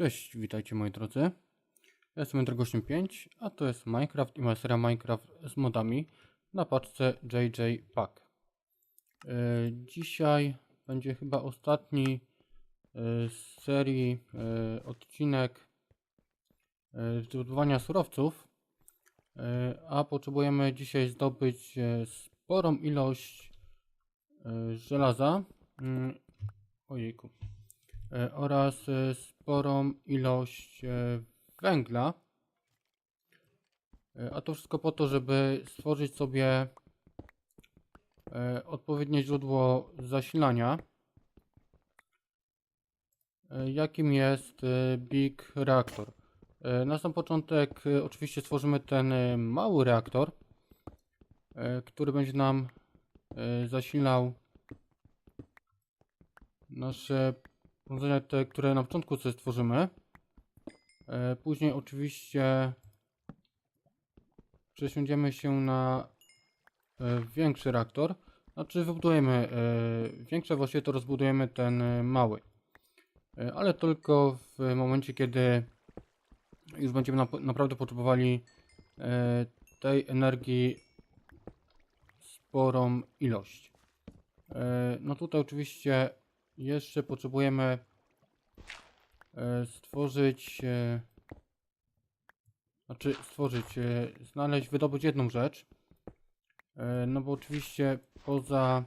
Cześć, witajcie moi drodzy. Ja jestem Drogościem 5, a to jest Minecraft i moja seria Minecraft z modami na paczce JJ Pack. Yy, dzisiaj będzie chyba ostatni yy, z serii yy, odcinek yy, zdobywania surowców, yy, a potrzebujemy dzisiaj zdobyć yy, sporą ilość yy, żelaza. Yy, ojejku oraz e, sporą ilość e, węgla. E, A to wszystko po to, żeby stworzyć sobie e, odpowiednie źródło zasilania, e, jakim jest e, Big Reactor. E, Na sam początek e, oczywiście stworzymy ten e, mały reaktor, e, który będzie nam e, zasilał nasze urządzenia te, które na początku sobie stworzymy. E, Później oczywiście przesiądziemy się na e, większy reaktor. Znaczy wybudujemy e, większe, właściwie to rozbudujemy ten mały. Ale tylko w momencie, kiedy już będziemy nap- naprawdę potrzebowali tej energii sporą ilość. No tutaj oczywiście jeszcze potrzebujemy stworzyć, e, znaczy stworzyć, e, znaleźć, wydobyć jedną rzecz. E, No bo oczywiście poza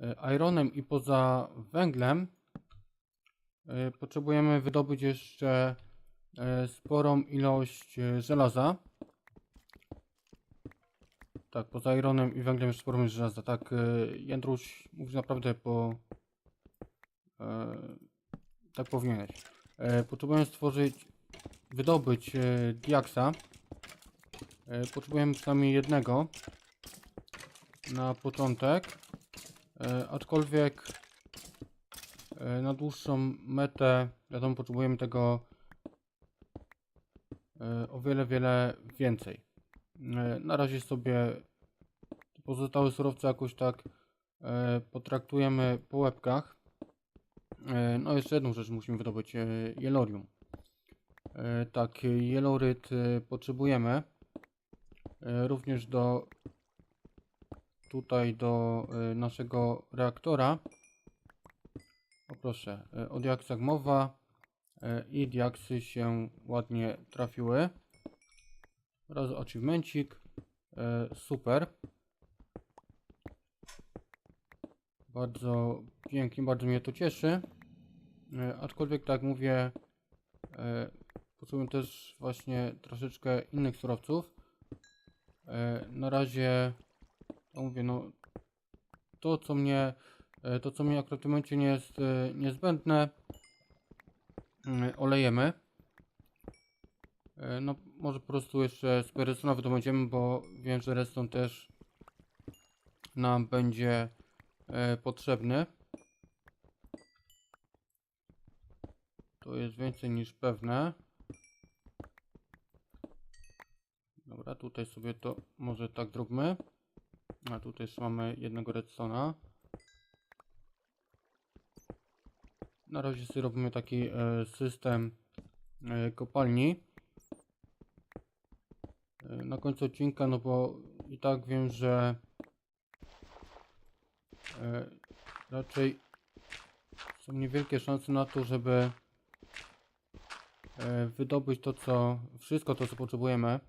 e, ironem i poza węglem e, potrzebujemy wydobyć jeszcze e, sporą ilość e, żelaza. Tak, poza ironem i węglem jeszcze sporą ilość żelaza. Tak, e, Jędruś mówi naprawdę po... E, tak powinieneś. Potrzebujemy stworzyć, wydobyć e, diaksa. E, potrzebujemy przynajmniej jednego na początek. E, aczkolwiek na dłuższą metę, wiadomo, potrzebujemy tego o wiele, wiele więcej. Na razie sobie pozostałe surowce jakoś tak potraktujemy po łebkach. E, no jeszcze jedną rzecz musimy wydobyć, e, jelorium. E, tak, jeloryt potrzebujemy również do tutaj do naszego reaktora. O proszę, o diaksach mowa i diaksy się ładnie trafiły. Oraz achievemencik. E, super. Bardzo pięknie, bardzo mnie to cieszy. E, aczkolwiek tak jak mówię, e, potrzebuję też właśnie troszeczkę innych surowców. E, na razie, to mówię, no to co mnie, e, to co mnie akurat w tym momencie nie jest niezbędne, olejemy. No, może po prostu jeszcze z redstone'a wydobędziemy, bo wiem, że redstone też nam będzie potrzebny. To jest więcej niż pewne. Dobra, tutaj sobie to może tak zróbmy. A tutaj jeszcze mamy jednego redstone'a. Na razie sobie robimy taki e, system e, kopalni e, na końcu odcinka, no bo i tak wiem, że raczej są niewielkie szanse na to, żeby wydobyć to, co wszystko to, co potrzebujemy.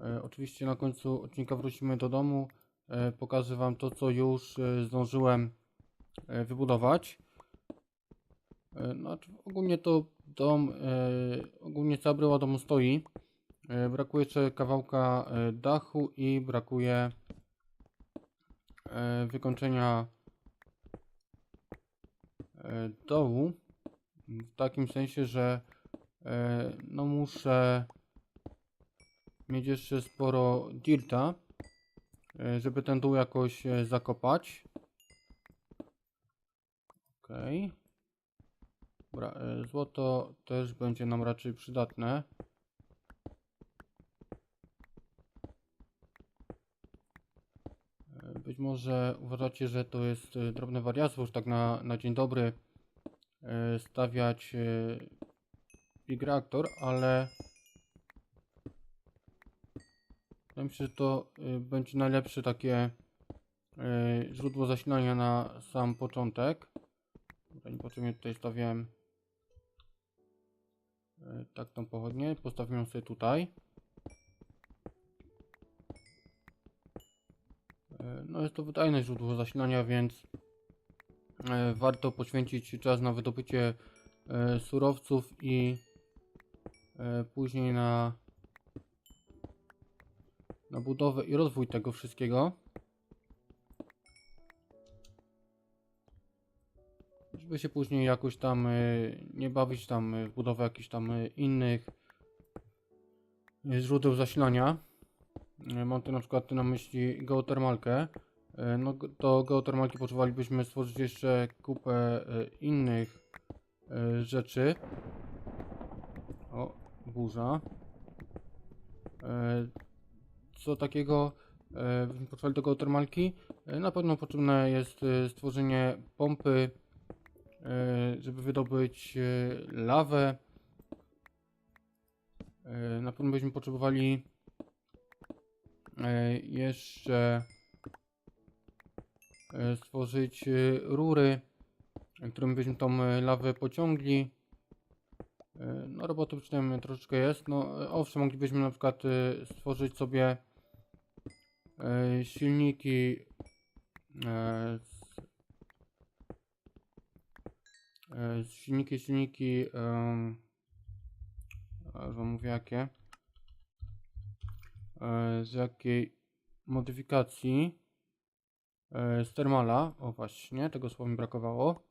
E, oczywiście na końcu odcinka wrócimy do domu. E, pokażę Wam to, co już e, zdążyłem e, wybudować. E, Znaczy, ogólnie to dom, e, ogólnie cała bryła domu stoi. E, Brakuje jeszcze kawałka e, dachu i brakuje e, wykończenia e, dołu. W takim sensie, że e, no muszę mieć jeszcze sporo dirta, e, żeby ten dół jakoś e, zakopać. Okej. Dobra, złoto też będzie nam raczej przydatne. Być może uważacie, że to jest drobne wariactwo, już tak na, na dzień dobry stawiać e, Big Reactor, ale mi się, że to e, będzie najlepsze takie e, źródło zasilania na sam początek. Dobra, Niepotrzebnie tutaj stawiałem e, tak tą pochodnię. Postawimy ją sobie tutaj. E, No jest to wydajne źródło zasilania, więc e, warto poświęcić czas na wydobycie e, surowców i e, później na, na budowę i rozwój tego wszystkiego. Żeby się później jakoś tam e, nie bawić tam e, w budowę jakichś tam e, innych e, źródeł zasilania. E, Mam tu na przykład na myśli geotermalkę. E, No do geotermalki potrzebowalibyśmy stworzyć jeszcze kupę e, innych e, rzeczy. O, burza. Co takiego potrzebowali do geotermalki? Na pewno potrzebne jest stworzenie pompy, żeby wydobyć lawę. Na pewno byśmy potrzebowali jeszcze stworzyć e, rury, e, którymi byśmy tą e, lawę pociągli. E, No roboty przy tym troszeczkę jest. No e, owszem, moglibyśmy na przykład e, stworzyć sobie e, silniki e, e, silniki, silniki a, że mówię jakie e, z jakiej modyfikacji e, z Thermala, o właśnie, tego słowa mi brakowało.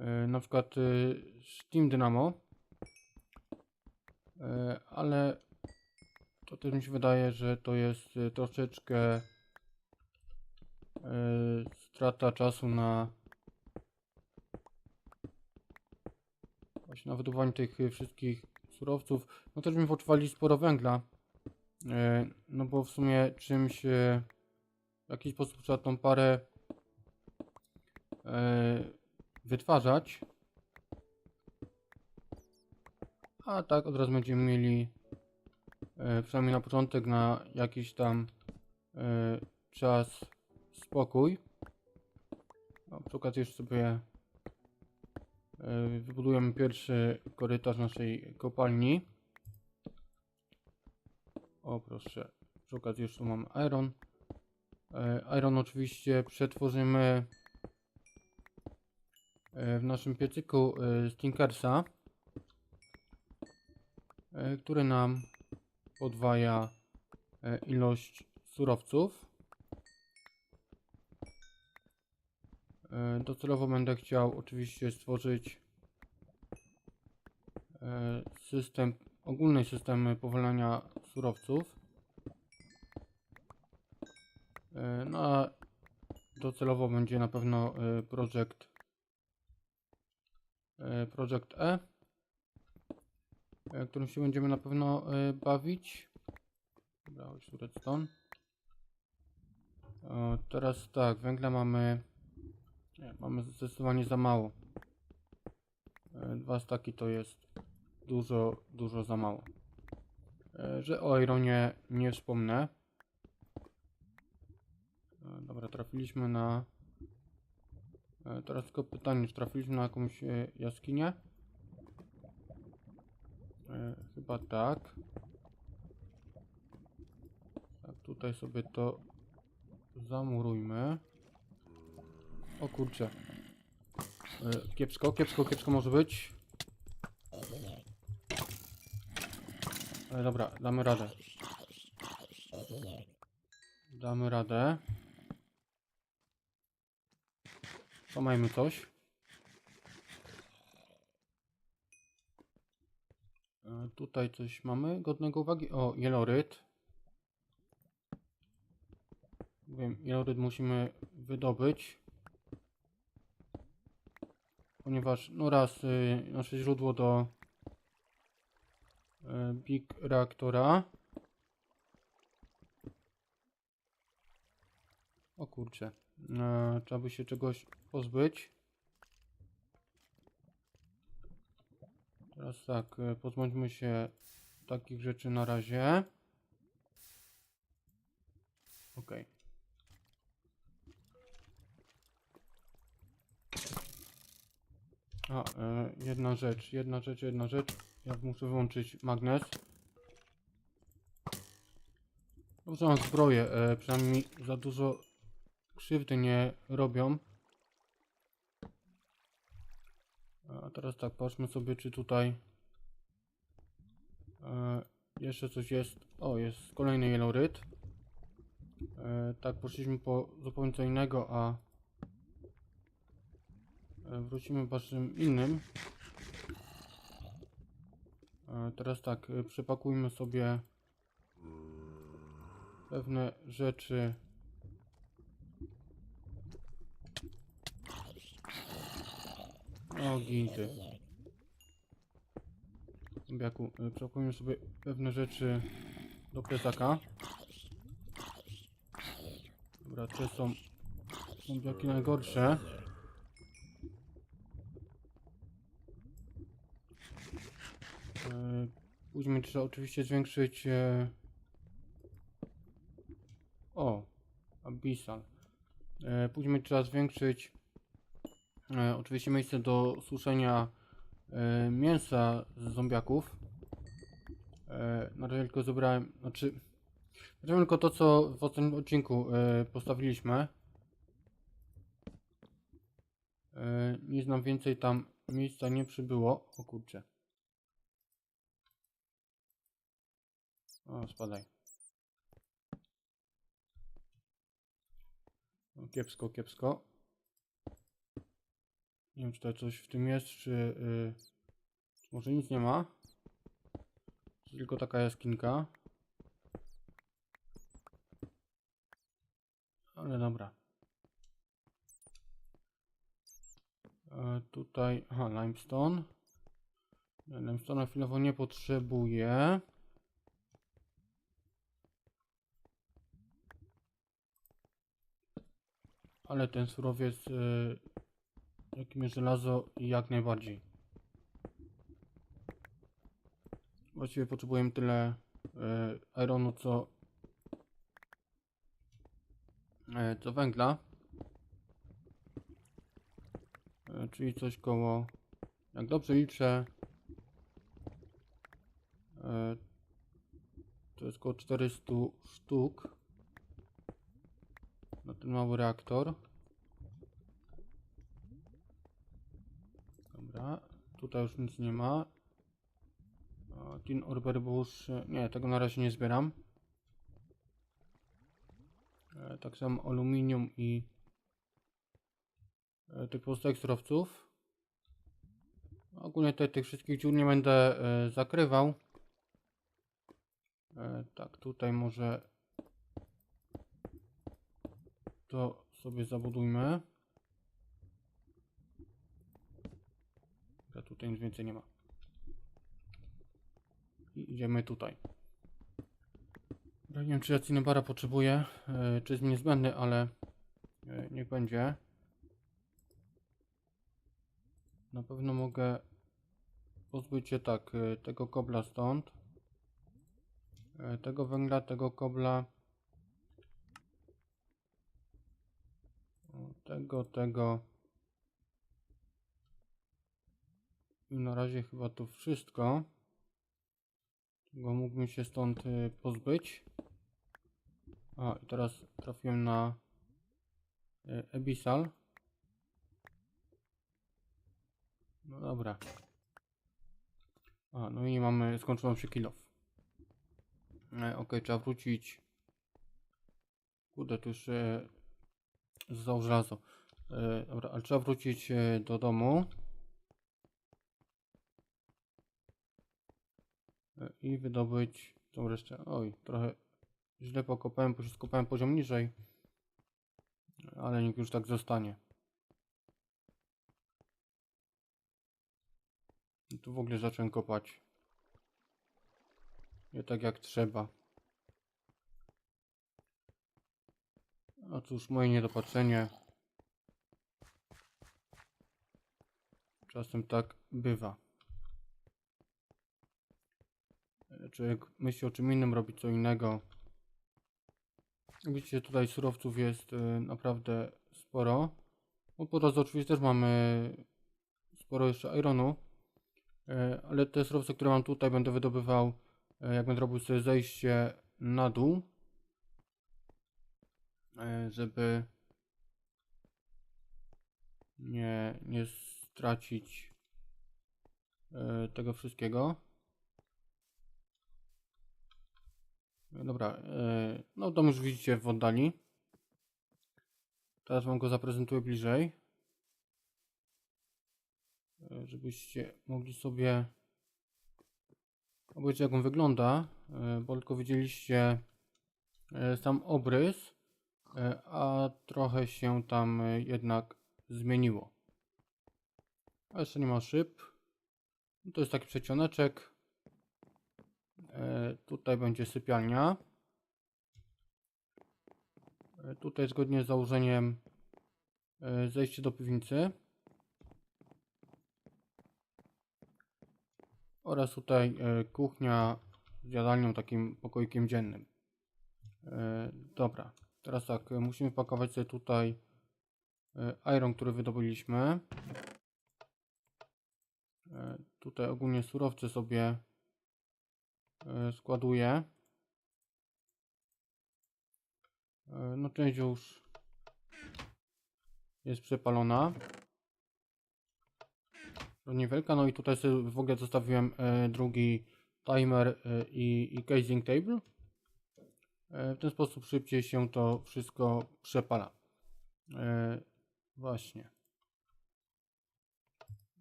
E, na przykład e, Steam Dynamo, e, ale to też mi się wydaje, że to jest e, troszeczkę e, strata czasu na właśnie na wydobywanie tych e, wszystkich surowców. No też mi potrzebowali sporo węgla. E, No bo w sumie czymś e, w jakiś sposób trzeba tą parę e, wytwarzać. A tak od razu będziemy mieli e, przynajmniej na początek na jakiś tam e, czas spokój. No, przy jeszcze sobie wybudujemy pierwszy korytarz naszej kopalni. O proszę, przy okazji jeszcze mam iron. E, Iron oczywiście przetworzymy e, w naszym piecyku e, z Tinkersa, e, który nam podwaja ilość surowców. Docelowo będę chciał oczywiście stworzyć system, ogólny system powalania surowców. No a docelowo będzie na pewno e, projekt e, Project E, e, którym się będziemy na pewno bawić. Dobra, tu redstone. Teraz tak, węgla mamy nie, mamy zdecydowanie za mało. Dwa staki to jest dużo, dużo za mało. Że o Ironie nie wspomnę. Dobra, trafiliśmy na... E, Teraz tylko pytanie, czy trafiliśmy na jakąś e, jaskinię? E, Chyba tak. Tak, tutaj sobie to zamurujmy. O kurczę. Kiepsko, kiepsko, kiepsko może być. Dobra, damy radę. Damy radę. Pomajmy coś. E, Tutaj coś mamy godnego uwagi. O, jeloryt. Wiem, jeloryt musimy wydobyć. Ponieważ, no raz, y, nasze źródło do y, Big Reaktora. O kurczę. E, trzeba by się czegoś pozbyć. Teraz tak, e, pozbądźmy się takich rzeczy na razie. Ok. A, e, jedna rzecz, jedna rzecz, jedna rzecz. Ja muszę wyłączyć magnes. Dobrze mam zbroję, e, przynajmniej za dużo krzywdy nie robią. A teraz tak, patrzmy sobie, czy tutaj e, jeszcze coś jest. O, jest kolejny jeloryt. E, tak, poszliśmy po zupełnie co innego, a e, wrócimy po czym innym. E, teraz tak, e, przepakujmy sobie pewne rzeczy. O, ginty. Zombiaku, y, przepakujmy sobie pewne rzeczy do plecaka. Dobra, te są zombiaki najgorsze. E, Później trzeba oczywiście zwiększyć e, o, Abyssal. E, później trzeba zwiększyć e, oczywiście miejsce do suszenia e, mięsa z zombiaków. E, na razie tylko zebrałem, znaczy, zebrałem tylko to, co w tym odcinku postawiliśmy. E, nic nam więcej tam miejsca nie przybyło. O kurczę. O, spadaj. No, kiepsko, kiepsko. Nie wiem, czy tutaj coś w tym jest, czy, yy, może nic nie ma. Tylko taka jaskinka. Ale dobra. E, tutaj, aha, limestone. Nie, Limestone chwilowo nie potrzebuję. Ale ten surowiec, yy, jakim jest żelazo, jak najbardziej. Właściwie potrzebujemy tyle yy, ironu, co, yy, co węgla. Yy, czyli coś koło, jak dobrze liczę, yy, to jest około 400 sztuk na ten mały reaktor. Dobra, tutaj już nic nie ma. Tin Orberbush, nie, tego na razie nie zbieram. E, tak samo aluminium i e, tych pozostałych surowców. Ogólnie tutaj tych wszystkich dziur nie będę e, zakrywał. Tak, tutaj może to sobie zabudujmy. Dobra, tutaj nic więcej nie ma. I idziemy tutaj. Nie wiem, czy ja Cinebara potrzebuję, yy, czy jest mi niezbędny, ale yy, niech będzie. Na pewno mogę pozbyć się tak, yy, tego kobla stąd. Yy, tego węgla, tego kobla. Tego, tego. I na razie chyba to wszystko. Bo mógłbym się stąd y, pozbyć. A, i teraz trafiłem na y, Abyssal. No dobra. A, no i mamy, skończył nam się kill off. E, ok, trzeba wrócić. Kurde, tu już e, zostało żelazo. E, dobra, ale trzeba wrócić e, do domu. I wydobyć tą resztę. Oj, trochę źle pokopałem, bo skopałem poziom niżej. Ale niech już tak zostanie. I tu w ogóle zacząłem kopać. Nie tak jak trzeba. A cóż, moje niedopatrzenie. Czasem tak bywa. Człowiek myśli o czym innym, robi co innego. Widzicie, tutaj surowców jest e, naprawdę sporo. No po drodze oczywiście też mamy sporo jeszcze ironu, e, ale te surowce, które mam tutaj będę wydobywał, e, jak będę robił sobie zejście na dół, żeby nie, nie stracić tego wszystkiego. Dobra, e, no dom już widzicie w oddali. Teraz wam go zaprezentuję bliżej. E, Żebyście mogli sobie obejrzeć jak on wygląda, e, bo tylko widzieliście sam obrys, a trochę się tam jednak zmieniło. A jeszcze nie ma szyb. No To jest taki przecioneczek. E, tutaj będzie sypialnia. E, tutaj zgodnie z założeniem e, zejście do piwnicy. Oraz tutaj kuchnia z jadalnią, takim pokoikiem dziennym. Dobra, teraz tak, musimy pakować sobie tutaj iron, który wydobyliśmy. Tutaj ogólnie surowce sobie składuję. E, No część już jest przepalona. To Niewielka, no i tutaj sobie w ogóle zostawiłem e, drugi timer e, i, i casing table. E, w ten sposób szybciej się to wszystko przepala. E, właśnie.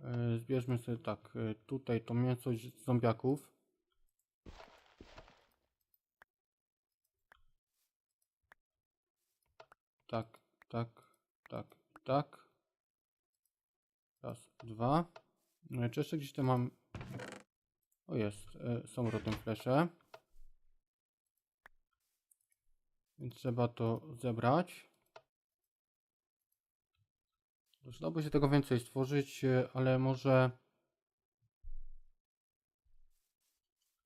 E, Zbierzmy sobie tak, e, tutaj to mięso z zombiaków. Tak, tak, tak, tak. Raz, dwa. No i jeszcze gdzieś tam mam... O jest, e, są rotem flesze. Więc trzeba to zebrać. Przydałoby się tego więcej stworzyć, e, ale może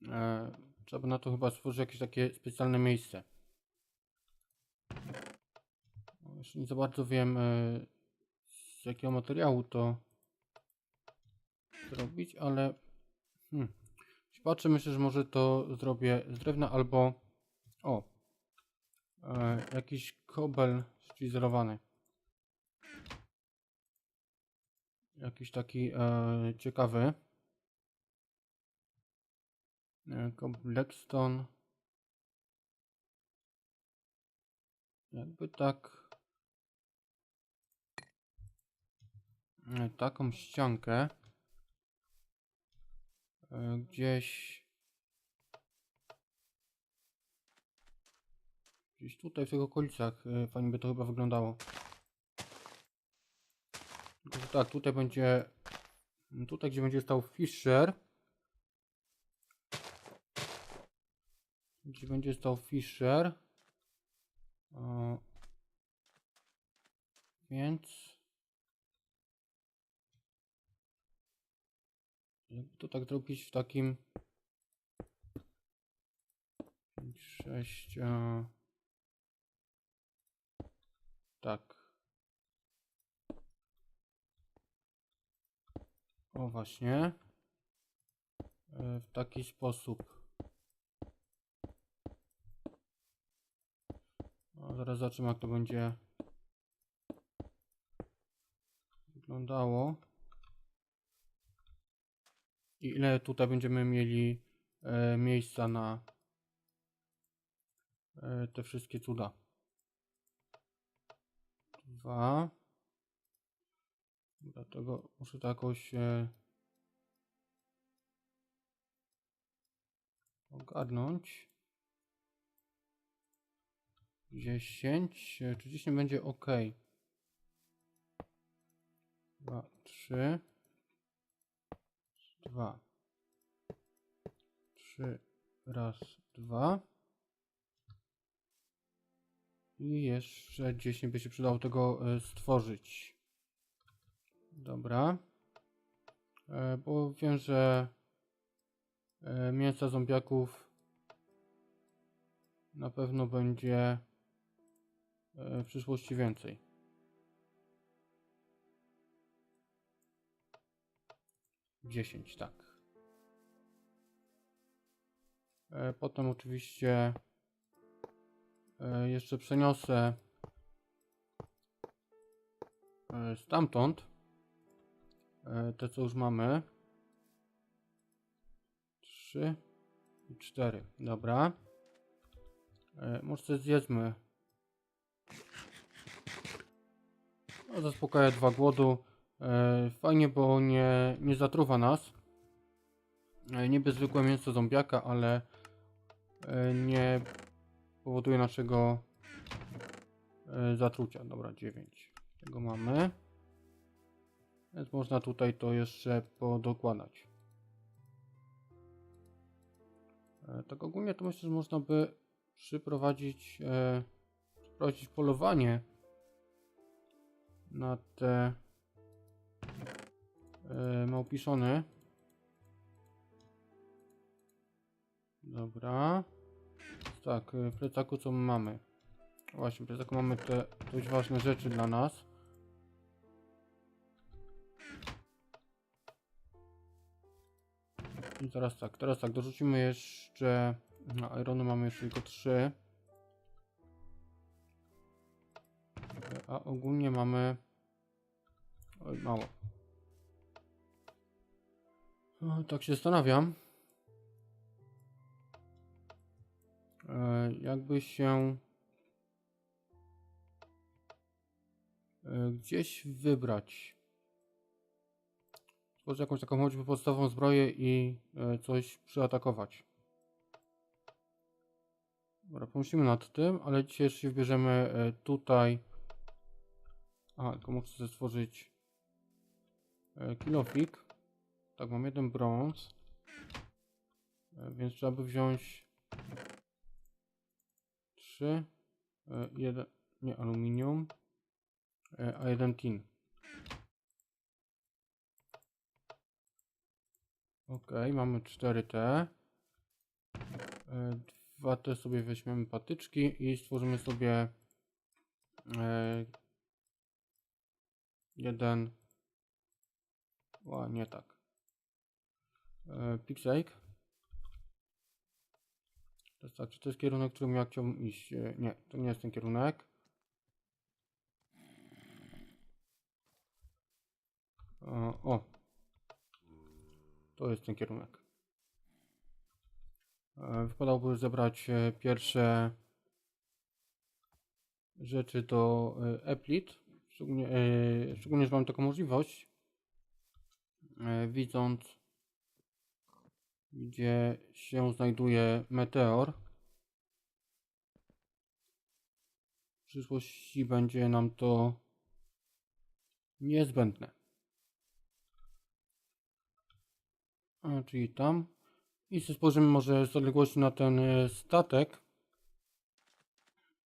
e, trzeba na to chyba stworzyć jakieś takie specjalne miejsce. Jeszcze nie za bardzo wiem e, z jakiego materiału to zrobić, ale hmm. patrzę, myślę, że może to zrobię z drewna albo o e, jakiś kobel szczyzelowany. Jakiś taki e, ciekawy. Blackstone. Jakby tak. e, Taką ściankę. e, Gdzieś. Gdzieś tutaj w tych okolicach e, fajnie by to chyba wyglądało. Tak, tutaj będzie. Tutaj, gdzie będzie stał Fisher. Gdzie będzie stał Fisher. Więc. Jakby to tak zrobić w takim. 5, 6. e, Tak. O właśnie. E, W taki sposób. O, zaraz zobaczymy jak to będzie wyglądało. I ile tutaj będziemy mieli e, miejsca na e, te wszystkie cuda. Dwa. Dlatego muszę to jakoś e, ogarnąć. 10. e, Czy 10 będzie ok? 2, 3. 2. 3. Raz, dwa. I jeszcze 10 by się przydało tego e, stworzyć. Dobra. E, Bo wiem, że e, mięsa zombiaków na pewno będzie w przyszłości więcej. Dziesięć, tak. E, Potem oczywiście e, jeszcze przeniosę e, stamtąd te co już mamy. Trzy i cztery. Dobra. Może zjedzmy. No, zaspokaja dwa głodu. E, Fajnie, bo nie, nie zatruwa nas. E, Niby zwykłe mięso zombiaka, ale e, nie powoduje naszego zatrucia. Dobra, 9. Tego mamy. Więc można tutaj to jeszcze podokładać. Tak ogólnie to myślę, że można by przyprowadzić, przeprowadzić polowanie na te e, małpiszony. Dobra. Tak, e, w plecaku co my mamy? Właśnie, w plecaku mamy te dość ważne rzeczy dla nas. I teraz tak, teraz tak, dorzucimy jeszcze... No, Ironu mamy jeszcze tylko 3. A ogólnie mamy... Oj, mało. O, tak się zastanawiam. E, jakby się... E, gdzieś wybrać. Stworzyć jakąś taką choćby podstawową zbroję i e, coś przyatakować. Dobra, pomyślimy nad tym, ale dzisiaj jeszcze się wybierzemy tutaj. A, tylko muszę stworzyć kilofik. Tak, mam jeden brąz. E, więc trzeba by wziąć trzy, e, jeden, nie aluminium, e, a jeden tin. Ok, mamy 4T. E, Dwa te sobie weźmiemy patyczki i stworzymy sobie e, jeden. Ła, nie tak. E, Pixake. To jest tak, czy to jest kierunek, którym ja chciałbym iść? E, nie, to nie jest ten kierunek. E, o, to jest ten kierunek. Wypadałoby zebrać pierwsze rzeczy do Eplit. Szczególnie, szczególnie, że mam taką możliwość. Widząc, gdzie się znajduje meteor. W przyszłości będzie nam to niezbędne. A, czyli tam. I spojrzymy może z odległości na ten e, statek,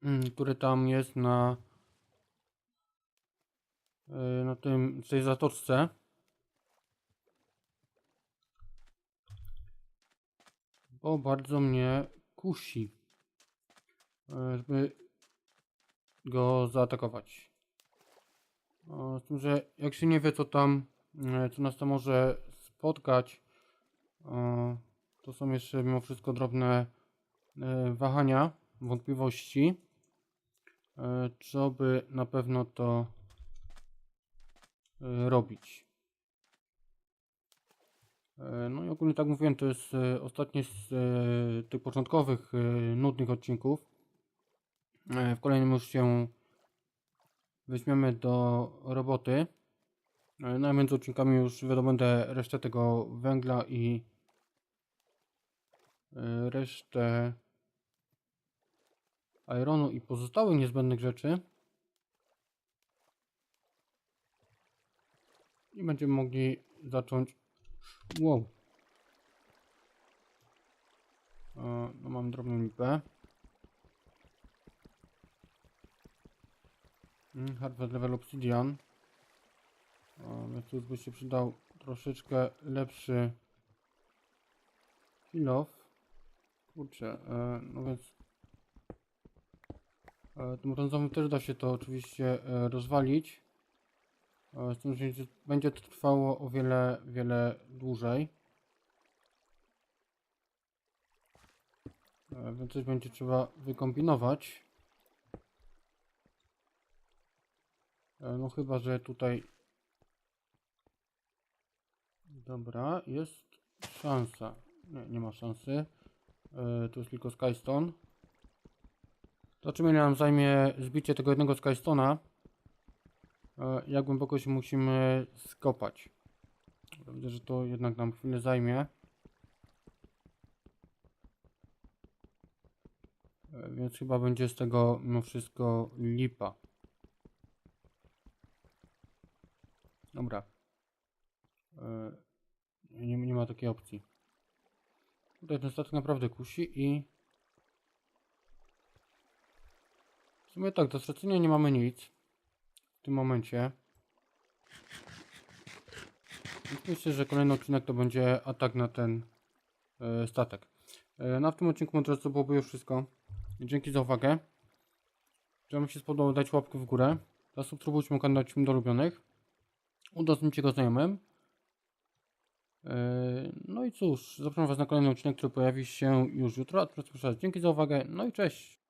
mm, który tam jest na, e, na tym, tej zatoczce. Bo bardzo mnie kusi, e, żeby go zaatakować. Z tym, że jak się nie wie co tam, e, co nas tam może spotkać, to są jeszcze mimo wszystko drobne e, wahania, wątpliwości. E, Trzeba by na pewno to robić. E, No i ogólnie tak mówiłem, to jest e, ostatni z e, tych początkowych nudnych odcinków. W kolejnym już się weźmiemy do roboty. No między odcinkami już wydobędę resztę tego węgla i resztę ironu i pozostałych niezbędnych rzeczy. I będziemy mogli zacząć. Wow. E, No mam drobną lipę. Mm, Hardware level obsidian. O, więc tu już by się przydał troszeczkę lepszy Kill off. Kurczę, e, no więc e, tym brązowym też da się to oczywiście e, rozwalić. E, z tym, że będzie- to trwało o wiele, wiele dłużej. E, więc coś będzie trzeba wykombinować. E, no chyba, że tutaj... Dobra, jest szansa. Nie, nie ma szansy. Tu jest tylko Skystone. Zobaczymy ile nam zajmie zbicie tego jednego Skystona. E, jak głęboko się musimy skopać. Widzę, że to jednak nam chwilę zajmie. E, Więc chyba będzie z tego mimo wszystko lipa. Dobra. E, Nie, nie ma takiej opcji. Tutaj ten statek naprawdę kusi i... W sumie tak, do stracenia nie mamy nic. W tym momencie. Myślę, że kolejny odcinek to będzie atak na ten e, statek. E, no tym odcinku moi drodzy, to byłoby już wszystko. Dzięki za uwagę. Jeżeli Wam się spodobało, dajcie łapkę w górę. Zasubskrybujcie mój kanał, do ulubionych. Udostępnijcie go znajomym. Yy, No i cóż, zapraszam Was na kolejny odcinek, który pojawi się już jutro. A teraz dzięki za uwagę, no i cześć.